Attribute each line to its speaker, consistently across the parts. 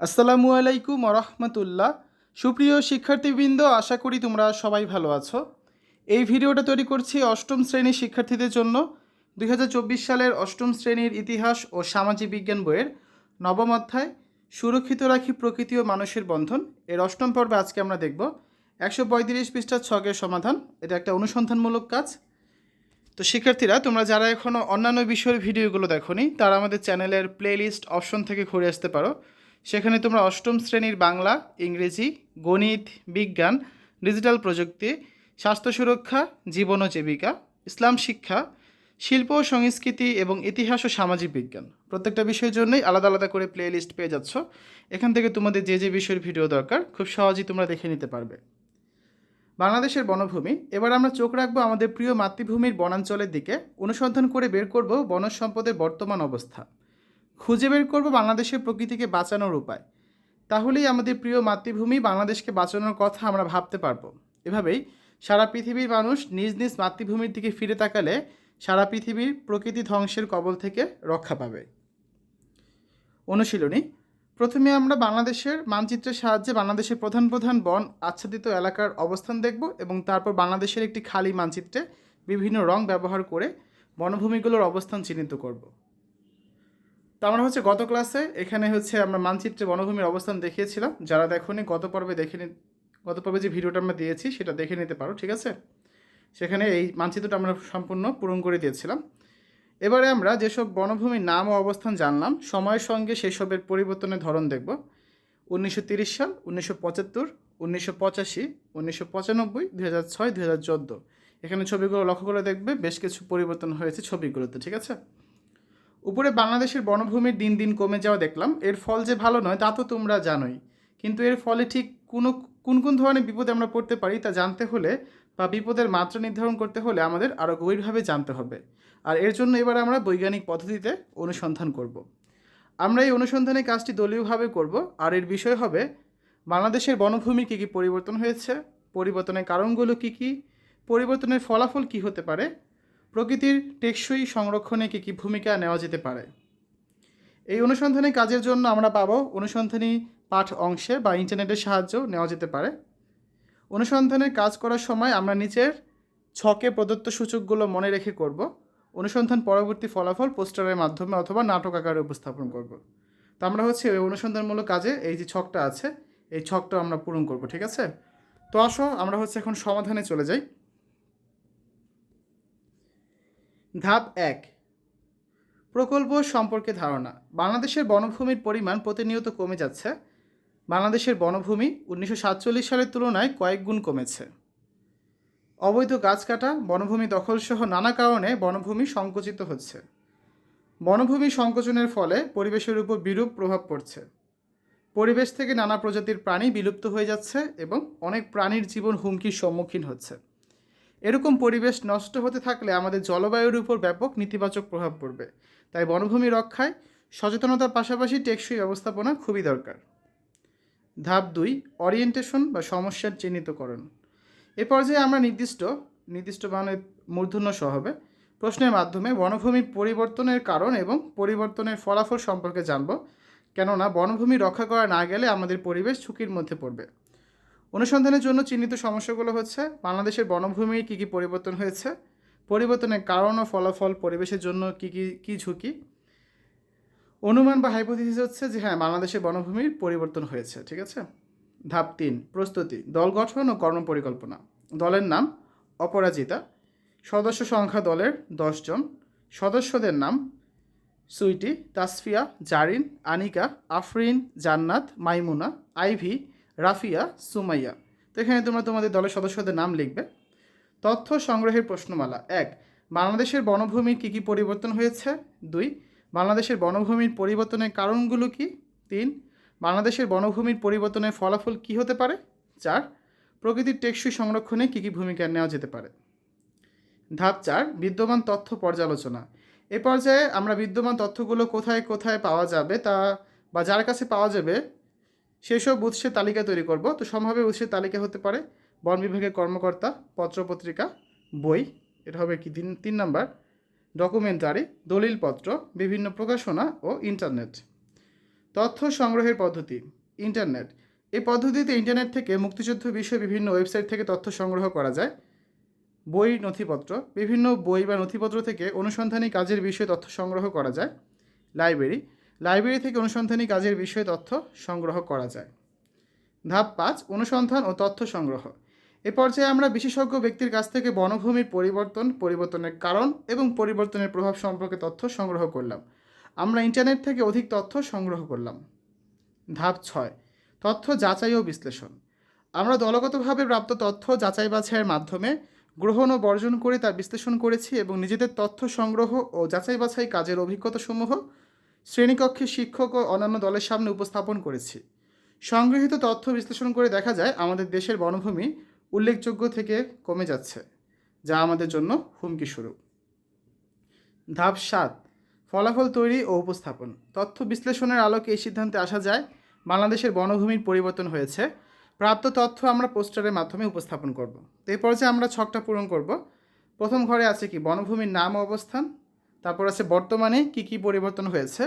Speaker 1: আসসালামু আলাইকুম রহমতুল্লাহ সুপ্রিয় শিক্ষার্থীবৃন্দ, আশা করি তোমরা সবাই ভালো আছো। এই ভিডিওটা তৈরি করছি অষ্টম শ্রেণির শিক্ষার্থীদের জন্য। দুই হাজার চব্বিশ সালের অষ্টম শ্রেণির ইতিহাস ও সামাজিক বিজ্ঞান বইয়ের নবম অধ্যায়, সুরক্ষিত রাখি প্রকৃতি ও মানুষের বন্ধন। এর অষ্টম পর্বে আজকে আমরা দেখব একশো পঁয়ত্রিশ পৃষ্ঠা ছকের সমাধান। এটা একটা অনুসন্ধানমূলক কাজ। তো শিক্ষার্থীরা, তোমরা যারা এখনও অন্যান্য বিষয়ের ভিডিওগুলো দেখোনি, তারা আমাদের চ্যানেলের প্লেলিস্ট অপশন থেকে ঘুরে আসতে পারো। সেখানে তোমরা অষ্টম শ্রেণির বাংলা, ইংরেজি, গণিত, বিজ্ঞান, ডিজিটাল প্রযুক্তি, স্বাস্থ্য সুরক্ষা, জীবন ও জীবিকা, ইসলাম শিক্ষা, শিল্প ও সংস্কৃতি এবং ইতিহাস ও সামাজিক বিজ্ঞান। প্রত্যেকটা বিষয়ের জন্যই আলাদা আলাদা করে প্লে লিস্ট পেয়ে যাচ্ছ। এখান থেকে তোমাদের যে যে বিষয়ের ভিডিও দরকার, খুব সহজেই তোমরা দেখে নিতে পারবে। বাংলাদেশের বনভূমি। এবার আমরা চোখ রাখব আমাদের প্রিয় মাতৃভূমির বনাঞ্চলের দিকে। অনুসন্ধান করে বের করব বনজ সম্পদের বর্তমান অবস্থা। খুঁজে বের করব বাংলাদেশের প্রকৃতিকে বাঁচানোর উপায়। তাহলেই আমাদের প্রিয় মাতৃভূমি বাংলাদেশকে বাঁচানোর কথা আমরা ভাবতে পারব। এভাবেই সারা পৃথিবীর মানুষ নিজ নিজ মাতৃভূমির দিকে ফিরে তাকালে সারা পৃথিবীর প্রকৃতি ধ্বংসের কবল থেকে রক্ষা পাবে। অনুশীলনী, প্রথমে আমরা বাংলাদেশের মানচিত্রের সাহায্যে বাংলাদেশের প্রধান প্রধান বন আচ্ছাদিত এলাকার অবস্থান দেখব এবং তারপর বাংলাদেশের একটি খালি মানচিত্রে বিভিন্ন রং ব্যবহার করে বনভূমিগুলোর অবস্থান চিহ্নিত করব। তো আমরা হচ্ছে গত ক্লাসে এখানে হচ্ছে আমরা মানচিত্রে বনভূমির অবস্থান দেখিয়েছিলাম। যারা দেখোনি, গত পর্বে দেখে গত পর্বে যে ভিডিওটা আমরা দিয়েছি, সেটা দেখে নিতে পারো, ঠিক আছে? সেখানে এই মানচিত্রটা আমরা সম্পূর্ণ পূরণ করে দিয়েছিলাম। এবারে আমরা যেসব বনভূমির নাম ও অবস্থান জানলাম, সময়ের সঙ্গে সেসবের পরিবর্তনের ধরন দেখব। উনিশশো সাল, উনিশশো পঁচাত্তর, উনিশশো পঁচাশি, উনিশশো পঁচানব্বই দু হাজার ছয় দু হাজার চোদ্দ। এখানে ছবিগুলো লক্ষ্য করে দেখবে, বেশ কিছু পরিবর্তন হয়েছে ছবিগুলোতে, ঠিক আছে? উপরে বাংলাদেশের বনভূমির দিন দিন কমে যাওয়া দেখলাম। এর ফল যে ভালো নয়, তা তো তোমরা জানোই। কিন্তু এর ফলে ঠিক কোনো, কোন কোন ধরনের বিপদে আমরা পড়তে পারি তা জানতে হলে বা বিপদের মাত্রা নির্ধারণ করতে হলে আমাদের আরও গভীরভাবে জানতে হবে। আর এর জন্য এবার আমরা বৈজ্ঞানিক পদ্ধতিতে অনুসন্ধান করব। আমরা এই অনুসন্ধানের কাজটি দলীয়ভাবে করব। আর এর বিষয় হবে, বাংলাদেশের বনভূমির কী কী পরিবর্তন হয়েছে, পরিবর্তনের কারণগুলো কী কী, পরিবর্তনের ফলাফল কী হতে পারে প্রকৃতির টেকসই সংরক্ষণে কী কী ভূমিকা নেওয়া যেতে পারে? এই অনুসন্ধানী কাজের জন্য আমরা পাবো অনুসন্ধানী পাঠ অংশে বা ইন্টারনেটের সাহায্য নেওয়া যেতে পারে। অনুসন্ধানের কাজ করার সময় আমরা নিচের ছকে প্রদত্ত সূচকগুলো মনে রেখে করব। অনুসন্ধান পরবর্তী ফলাফল পোস্টারের মাধ্যমে অথবা নাটক আকারে উপস্থাপন করব। তো আমরা হচ্ছে ওই অনুসন্ধানমূলক কাজে এই যে ছকটা আছে, এই ছকটা আমরা পূরণ করব, ঠিক আছে? তো আসো, আমরা হচ্ছে এখন সমাধানে চলে যাই। ধাপ এক, প্রকল্প সম্পর্কে ধারণা। বাংলাদেশের বনভূমির পরিমাণ প্রতিনিয়ত কমে যাচ্ছে। বাংলাদেশের বনভূমি উনিশশো সাতচল্লিশ সালের তুলনায় কয়েক গুণ কমেছে। অবৈধ গাছ কাটা, বনভূমি দখলসহ নানা কারণে বনভূমি সংকুচিত হচ্ছে। বনভূমি সংকোচনের ফলে পরিবেশের উপর বিরূপ প্রভাব পড়ছে। পরিবেশ থেকে নানা প্রজাতির প্রাণী বিলুপ্ত হয়ে যাচ্ছে এবং অনেক প্রাণীর জীবন হুমকির সম্মুখীন হচ্ছে। এরকম পরিবেশ নষ্ট হতে থাকলে আমাদের জলবায়ুর উপর ব্যাপক নেতিবাচক প্রভাব পড়বে। তাই বনভূমি রক্ষায় সচেতনতার পাশাপাশি টেকসই ব্যবস্থাপনা খুবই দরকার। ধাপ দুই অরিয়েন্টেশন বা সমস্যার চিহ্নিতকরণ। এ পর্যায়ে আমরা নির্দিষ্ট নির্দিষ্ট মানে মূর্ধন্য সহ হবে প্রশ্নের মাধ্যমে বনভূমির পরিবর্তনের কারণ এবং পরিবর্তনের ফলাফল সম্পর্কে জানব। কেননা বনভূমি রক্ষা করা না গেলে আমাদের পরিবেশ ঝুঁকির মধ্যে পড়বে। অনুসন্ধানের জন্য চিহ্নিত সমস্যাগুলো হচ্ছে, বাংলাদেশের বনভূমির কী কী পরিবর্তন হয়েছে, পরিবর্তনের কারণ ও ফলাফল, পরিবেশের জন্য কী কী কী ঝুঁকি। অনুমান বা হাইপোথিস হচ্ছে যে হ্যাঁ বাংলাদেশের বনভূমির পরিবর্তন হয়েছে, ঠিক আছে? ধাপ তিন, প্রস্তুতি, দল গঠন ও কর্মপরিকল্পনা দলের নাম অপরাজিতা, সদস্য সংখ্যা দলের দশজন সদস্যদের নাম সুইটি, তাসফিয়া, জারিন, আনিকা, আফরিন, জান্নাত, মাইমুনা, আইভি রাফিয়া সুমাইয়া। তো এখানে তোমরা তোমাদের দলের সদস্যদের নাম লিখবে। তথ্য সংগ্রহের প্রশ্নমালা। এক, বাংলাদেশের বনভূমির কী কী পরিবর্তন হয়েছে? দুই, বাংলাদেশের বনভূমির পরিবর্তনের কারণগুলো কি? তিন, বাংলাদেশের বনভূমির পরিবর্তনের ফলাফল কি হতে পারে? চার, প্রকৃতির টেকসই সংরক্ষণে কী কী ভূমিকা নেওয়া যেতে পারে? ধাপ চার, বিদ্যমান তথ্য পর্যালোচনা। এ পর্যায়ে আমরা বিদ্যমান তথ্যগুলো কোথায় কোথায় পাওয়া যাবে তা বা যার কাছে পাওয়া যাবে সেসব উৎসের তালিকা তৈরি করব। তো সম্ভাব্য উৎসের তালিকা হতে পারে বন বিভাগের কর্মকর্তা, পত্রপত্রিকা, বই, এটা হবে কি তিন তিন নাম্বার ডকুমেন্টারি দলিলপত্র, বিভিন্ন প্রকাশনা ও ইন্টারনেট তথ্য সংগ্রহের পদ্ধতি ইন্টারনেট এই পদ্ধতিতে ইন্টারনেট থেকে মুক্তিযুদ্ধ বিষয়ে বিভিন্ন ওয়েবসাইট থেকে তথ্য সংগ্রহ করা যায়। বই, নথিপত্র, বিভিন্ন বই বা নথিপত্র থেকে অনুসন্ধানী কাজের বিষয়ে তথ্য সংগ্রহ করা যায়। লাইব্রেরি লাইব্রেরি থেকে অনুসন্ধানী কাজের বিষয়ে তথ্য সংগ্রহ করা যায়। ধাপ পাঁচ, অনুসন্ধান ও তথ্য সংগ্রহ। এ পর্যায়ে আমরা বিশেষজ্ঞ ব্যক্তির কাছ থেকে বনভূমির পরিবর্তন, পরিবর্তনের কারণ এবং পরিবর্তনের প্রভাব সম্পর্কে তথ্য সংগ্রহ করলাম। আমরা ইন্টারনেট থেকে অধিক তথ্য সংগ্রহ করলাম। ধাপ ছয়, তথ্য যাচাই ও বিশ্লেষণ। আমরা দলগতভাবে প্রাপ্ত তথ্য যাচাই বাছাইয়ের মাধ্যমে গ্রহণ ও বর্জন করে তা বিশ্লেষণ করেছি এবং নিজেদের তথ্য সংগ্রহ ও যাচাই বাছাই কাজের অভিজ্ঞতাসমূহ শ্রেণীকক্ষে শিক্ষক ও অন্যান্য দলের সামনে উপস্থাপন করেছি। সংগৃহীত তথ্য বিশ্লেষণ করে দেখা যায়, আমাদের দেশের বনভূমি উল্লেখযোগ্য থেকে কমে যাচ্ছে, যা আমাদের জন্য হুমকি স্বরূপ। ধাপ সাত, ফলাফল তৈরি ও উপস্থাপন। তথ্য বিশ্লেষণের আলোকে এই সিদ্ধান্তে আসা যায়, বাংলাদেশের বনভূমির পরিবর্তন হয়েছে। প্রাপ্ত তথ্য আমরা পোস্টারের মাধ্যমে উপস্থাপন করব। এই পর্যায়ে আমরা ছকটা পূরণ করব। প্রথম ঘরে আছে কি বনভূমির নাম অবস্থান তারপর আছে বর্তমানে কি কি পরিবর্তন হয়েছে?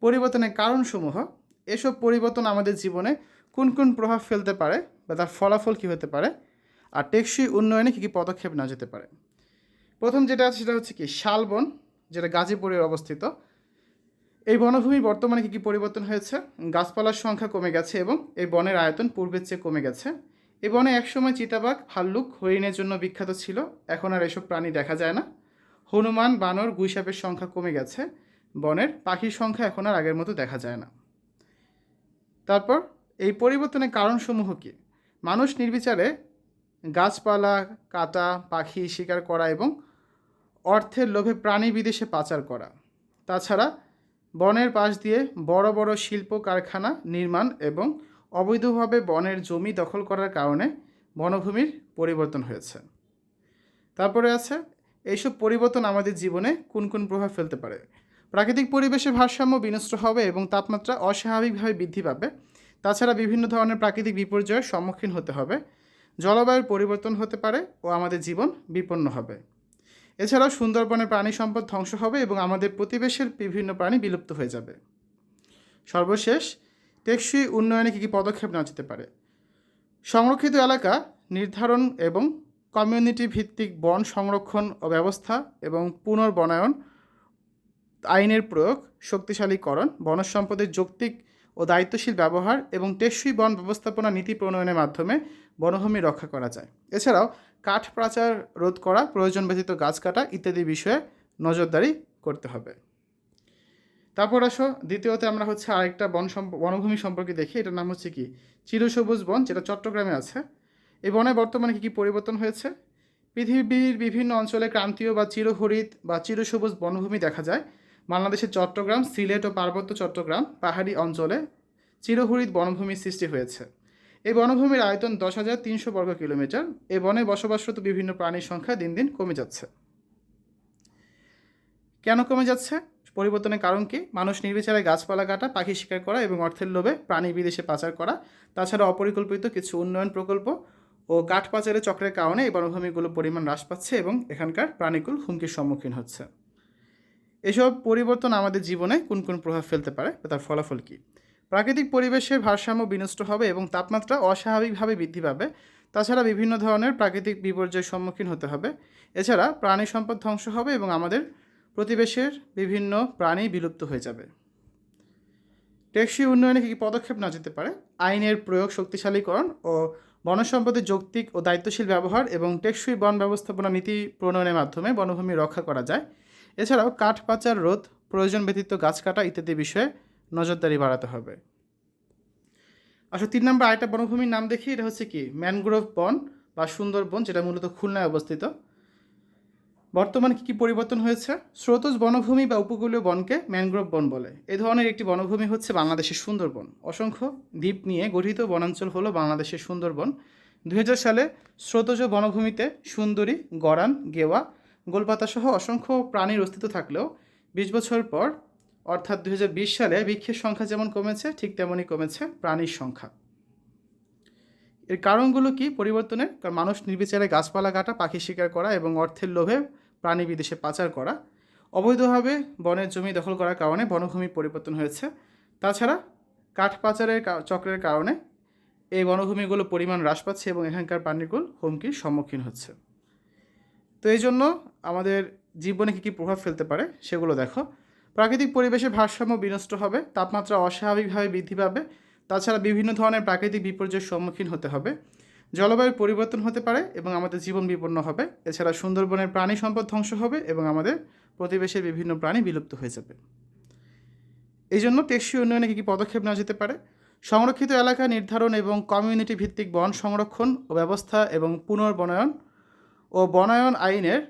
Speaker 1: পরিবর্তনের কারণসমূহ, এসব পরিবর্তন আমাদের জীবনে কোন কোন প্রভাব ফেলতে পারে বা তার ফলাফল কী হতে পারে? আর টেকসই উন্নয়নে কী কী পদক্ষেপ নেওয়া যেতে পারে? প্রথম যেটা আছে সেটা হচ্ছে কি শালবন, যেটা গাজীপুরে অবস্থিত। এই বনভূমি বর্তমানে কী কী পরিবর্তন হয়েছে? গাছপালার সংখ্যা কমে গেছে এবং এই বনের আয়তন পূর্বের চেয়ে কমে গেছে। এই বনে একসময় চিতাবাঘ ভাল্লুক হরিণের জন্য বিখ্যাত ছিল। এখন আর এসব প্রাণী দেখা যায় না। হনুমান, বানর, গুইসাপের সংখ্যা কমে গেছে। বনের পাখির সংখ্যা এখন আর আগের মতো দেখা যায় না। তারপর, এই পরিবর্তনের কারণসমূহ কী? মানুষ নির্বিচারে গাছপালা, কাটা, পাখি শিকার করা এবং অর্থের লোভে প্রাণী বিদেশে পাচার করা। তাছাড়া, বনের পাশ দিয়ে বড় বড় শিল্প কারখানা নির্মাণ এবং অবৈধভাবে বনের জমি দখল করার কারণে বনভূমির পরিবর্তন হয়েছে। তারপরে আছে এইসব পরিবর্তন আমাদের জীবনে কোন কোন প্রভাব ফেলতে পারে? প্রাকৃতিক পরিবেশের ভারসাম্য বিনষ্ট হবে এবং তাপমাত্রা অস্বাভাবিকভাবে বৃদ্ধি পাবে। তাছাড়া বিভিন্ন ধরনের প্রাকৃতিক বিপর্যয়ের সম্মুখীন হতে হবে। জলবায়ুর পরিবর্তন হতে পারে ও আমাদের জীবন বিপন্ন হবে। এছাড়াও সুন্দরবনের প্রাণী সম্পদ ধ্বংস হবে এবং আমাদের প্রতিবেশের বিভিন্ন প্রাণী বিলুপ্ত হয়ে যাবে। সর্বশেষ, টেকসই উন্নয়নে কী কী পদক্ষেপ নেওয়া যেতে পারে? সংরক্ষিত এলাকা নির্ধারণ এবং কমিউনিটি ভিত্তিক বন সংরক্ষণ ও ব্যবস্থা এবং পুনর্বনায়ন আইনের প্রয়োগ, শক্তিশালীকরণ, বনজ সম্পদের যৌক্তিক ও দায়িত্বশীল ব্যবহার এবং টেকসই বন ব্যবস্থাপনা নীতি প্রণয়নের মাধ্যমে বনভূমি রক্ষা করা যায়। এছাড়াও কাঠ পাচার রোধ করা, প্রয়োজন ব্যতীত গাছ কাটা ইত্যাদি বিষয়ে নজরদারি করতে হবে। তারপর আসো, দ্বিতীয়তে আমরা হচ্ছে আরেকটা বন সম্প- বনভূমি সম্পর্কে দেখি। এটার নাম হচ্ছে কি? চিরসবুজ বন, যেটা চট্টগ্রামে আছে। এই বনে বর্তমানে কী কী পরিবর্তন হয়েছে? পৃথিবীর বিভিন্ন অঞ্চলে ক্রান্তীয় বা চিরহরিত বা চিরসবুজ বনভূমি দেখা যায়। বাংলাদেশের চট্টগ্রাম, সিলেট ও পার্বত্য চট্টগ্রাম পাহাড়ি অঞ্চলে চিরহরিত বনভূমির সৃষ্টি হয়েছে। এই বনভূমির আয়তন দশ হাজার তিনশো বর্গ কিলোমিটার। এই বনে বসবাসরত বিভিন্ন প্রাণীর সংখ্যা দিন দিন কমে যাচ্ছে। কেন কমে যাচ্ছে? পরিবর্তনের কারণ কি? মানুষ নির্বিচারে গাছপালা কাটা, পাখি শিকার করা এবং অর্থের লোভে প্রাণী বিদেশে পাচার করা, তাছাড়া অপরিকল্পিত কিছু উন্নয়ন প্রকল্প ও কাঠ পাচারের চক্রের কারণে এই বনভূমিগুলোর পরিমাণ হ্রাস পাচ্ছে এবং এখানকার প্রাণীকুল হুমকির সম্মুখীন হচ্ছে। এসব পরিবর্তন আমাদের জীবনে কোন কোন প্রভাব ফেলতে পারে তার ফলাফল কী? প্রাকৃতিক পরিবেশের ভারসাম্য বিনষ্ট হবে এবং তাপমাত্রা অস্বাভাবিকভাবে বৃদ্ধি পাবে। তাছাড়া বিভিন্ন ধরনের প্রাকৃতিক বিপর্যয়ের সম্মুখীন হতে হবে। এছাড়া প্রাণী সম্পদ ধ্বংস হবে এবং আমাদের প্রতিবেশের বিভিন্ন প্রাণী বিলুপ্ত হয়ে যাবে। টেকসই উন্নয়নে কী পদক্ষেপ না যেতে পারে? আইনের প্রয়োগ, শক্তিশালীকরণ ও বনসম্পদের যৌক্তিক ও দায়িত্বশীল ব্যবহার এবং টেকসই বন ব্যবস্থাপনা নীতি প্রণয়নের মাধ্যমে বনভূমি রক্ষা করা যায়। এছাড়াও কাঠ পাচার রোধ প্রয়োজন ব্যতীত গাছ কাটা ইত্যাদি বিষয়ে নজরদারি বাড়াতে হবে। আসলে তিন নম্বর আরেকটা বনভূমির নাম দেখি, এটা হচ্ছে কি? ম্যানগ্রোভ বন বা সুন্দরবন, যেটা মূলত খুলনায় অবস্থিত। বর্তমানে কী কী পরিবর্তন হয়েছে? স্রোতজ বনভূমি বা উপকূলীয় বনকে ম্যানগ্রোভ বন বলে। এ ধরনের একটি বনভূমি হচ্ছে বাংলাদেশের সুন্দরবন। অসংখ্য দ্বীপ নিয়ে গঠিত বনাঞ্চল হলো বাংলাদেশের সুন্দরবন। দু হাজার সালে স্রোতজ বনভূমিতে সুন্দরী, গরান, গেওয়া, গোলপাতা সহ অসংখ্য প্রাণীর অস্তিত্ব থাকলেও বিশ বছর পর, অর্থাৎ দু হাজার বিশ সালে বৃক্ষের সংখ্যা যেমন কমেছে, ঠিক তেমনই কমেছে প্রাণীর সংখ্যা। এর কারণগুলো কি পরিবর্তনের? কারণ মানুষ নির্বিচারে গাছপালা কাটা, পাখি শিকার করা এবং অর্থের লোভে প্রাণী বিদেশে পাচার করা। অবৈধভাবে বনের জমি দখল করার কারণে বনভূমি পরিবর্তন হয়েছে। তাছাড়া কাঠ পাচারের চক্রের কারণে এই বনভূমিগুলো পরিমাণ হ্রাস পাচ্ছে এবং এখানকার প্রাণীগুলো হুমকির সম্মুখীন হচ্ছে। তো এই জন্য আমাদের জীবনে কী কী প্রভাব ফেলতে পারে সেগুলো দেখো। প্রাকৃতিক পরিবেশে ভারসাম্য বিনষ্ট হবে, তাপমাত্রা অস্বাভাবিকভাবে বৃদ্ধি পাবে। তাছাড়া বিভিন্ন ধরনের প্রাকৃতিক বিপর্যয়ের সম্মুখীন হতে হবে। জলবায়ুর পরিবর্তন হতে পারে এবং আমাদের জীবন বিপন্ন হবে। এছাড়া সুন্দরবনের প্রাণী সম্পদ ধ্বংস হবে এবং আমাদের প্রতিবেশের বিভিন্ন প্রাণী বিলুপ্ত হয়ে যাবে। এই জন্য টেকসই উন্নয়নে কী কী পদক্ষেপ নেওয়া যেতে পারে? সংরক্ষিত এলাকা নির্ধারণ এবং কমিউনিটি ভিত্তিক বন সংরক্ষণ ও ব্যবস্থা এবং পুনর্বনায়ন ও বনায়ন আইনের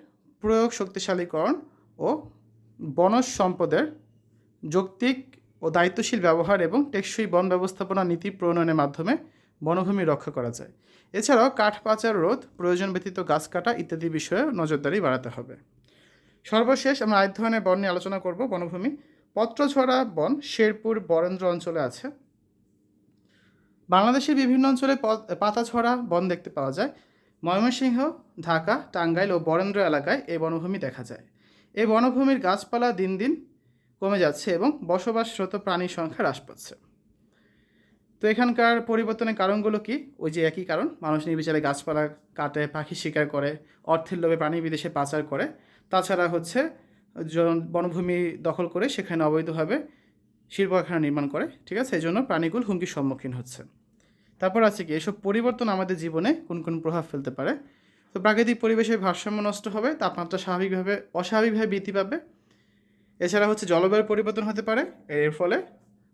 Speaker 1: প্রয়োগ শক্তিশালীকরণ ও বনজ সম্পদের যৌক্তিক ও দায়িত্বশীল ব্যবহার এবং টেকসই বন ব্যবস্থাপনা নীতি প্রণয়নের মাধ্যমে বনভূমি রক্ষা করা যায়। এছাড়াও কাঠ পাচার রোধ, প্রয়োজন ব্যতীত গাছ কাটা ইত্যাদি বিষয়ে নজরদারি বাড়াতে হবে। সর্বশেষ আমরা আরেক ধরনের বন নিয়ে আলোচনা করব, বনভূমি। পত্রছড়া বন শেরপুর বরেন্দ্র অঞ্চলে আছে। বাংলাদেশের বিভিন্ন অঞ্চলে প- পাতাছড়া বন দেখতে পাওয়া যায়। ময়মনসিংহ, ঢাকা, টাঙ্গাইল ও বরেন্দ্র এলাকায় এই বনভূমি দেখা যায়। এই বনভূমির গাছপালা দিন দিন কমে যাচ্ছে এবং বসবাসরত প্রাণীর সংখ্যা হ্রাস পাচ্ছে। তো এখানকার পরিবর্তনের কারণগুলো কি? ওই যে একই কারণ, মানুষ নির্বিচারে গাছপালা কাটে, পাখি শিকার করে, অর্থের লোভে প্রাণী বিদেশে পাচার করে। তাছাড়া হচ্ছে বনভূমি দখল করে সেখানে অবৈধভাবে শিল্প কারখানা নির্মাণ করে, ঠিক আছে? এই জন্য প্রাণীগুলো হুমকির সম্মুখীন হচ্ছে। তারপর আছে কি, এসব পরিবর্তন আমাদের জীবনে কোন কোন প্রভাব ফেলতে পারে? তো প্রাকৃতিক পরিবেশের ভারসাম্য নষ্ট হবে, তাপমাত্রা স্বাভাবিকভাবে, অস্বাভাবিকভাবে বৃদ্ধি পাবে। এছাড়া হচ্ছে জলবায়ুর পরিবর্তন হতে পারে, এর ফলে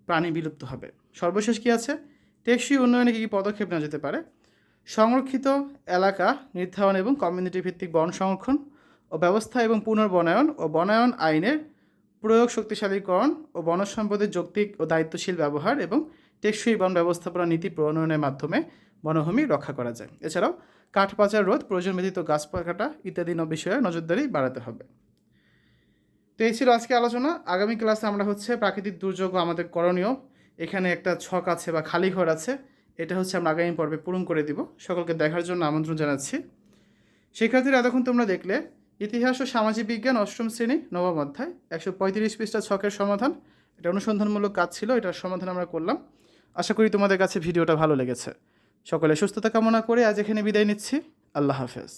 Speaker 1: প্রাণী বিলুপ্ত হবে। সর্বশেষ কি আছে? টেকসই উন্নয়নে কী কী পদক্ষেপ নেওয়া যেতে পারে? সংরক্ষিত এলাকা নির্ধারণ এবং কমিউনিটি ভিত্তিক বন সংরক্ষণ ও ব্যবস্থা এবং পুনর্বনায়ন ও বনায়ন আইনের প্রয়োগ শক্তিশালীকরণ ও বনজ সম্পদের যৌক্তিক ও দায়িত্বশীল ব্যবহার এবং টেকসই বন ব্যবস্থাপনা নীতি প্রণয়নের মাধ্যমে বনভূমি রক্ষা করা যায়। এছাড়াও কাঠ পাচার রোধ, প্রয়োজন ব্যতীত গাছ কাটা ইত্যাদি বিষয়ে নজরদারি বাড়াতে হবে। তো এই ছিল আজকে আলোচনা। আগামী ক্লাসে আমরা হচ্ছে প্রাকৃতিক দুর্যোগ আমাদের করণীয়, এখানে একটা ছক আছে বা খালি ঘর আছে, এটা হচ্ছে আমরা আগামী পর্বে পূরণ করে দিব। সকলকে দেখার জন্য আমন্ত্রণ জানাচ্ছি। শিক্ষার্থীরা, এতক্ষণ তোমরা দেখলে, ইতিহাস ও সামাজিক বিজ্ঞান অষ্টম শ্রেণি, নবম অধ্যায়, একশো পঁয়ত্রিশ পৃষ্ঠা ছকের সমাধান। এটা অনুসন্ধানমূলক কাজ ছিল, এটার সমাধান আমরা করলাম। আশা করি তোমাদের কাছে ভিডিওটা ভালো লেগেছে। সকলে সুস্থতা কামনা করে আজ এখানে বিদায় নিচ্ছি। আল্লাহ হাফেজ।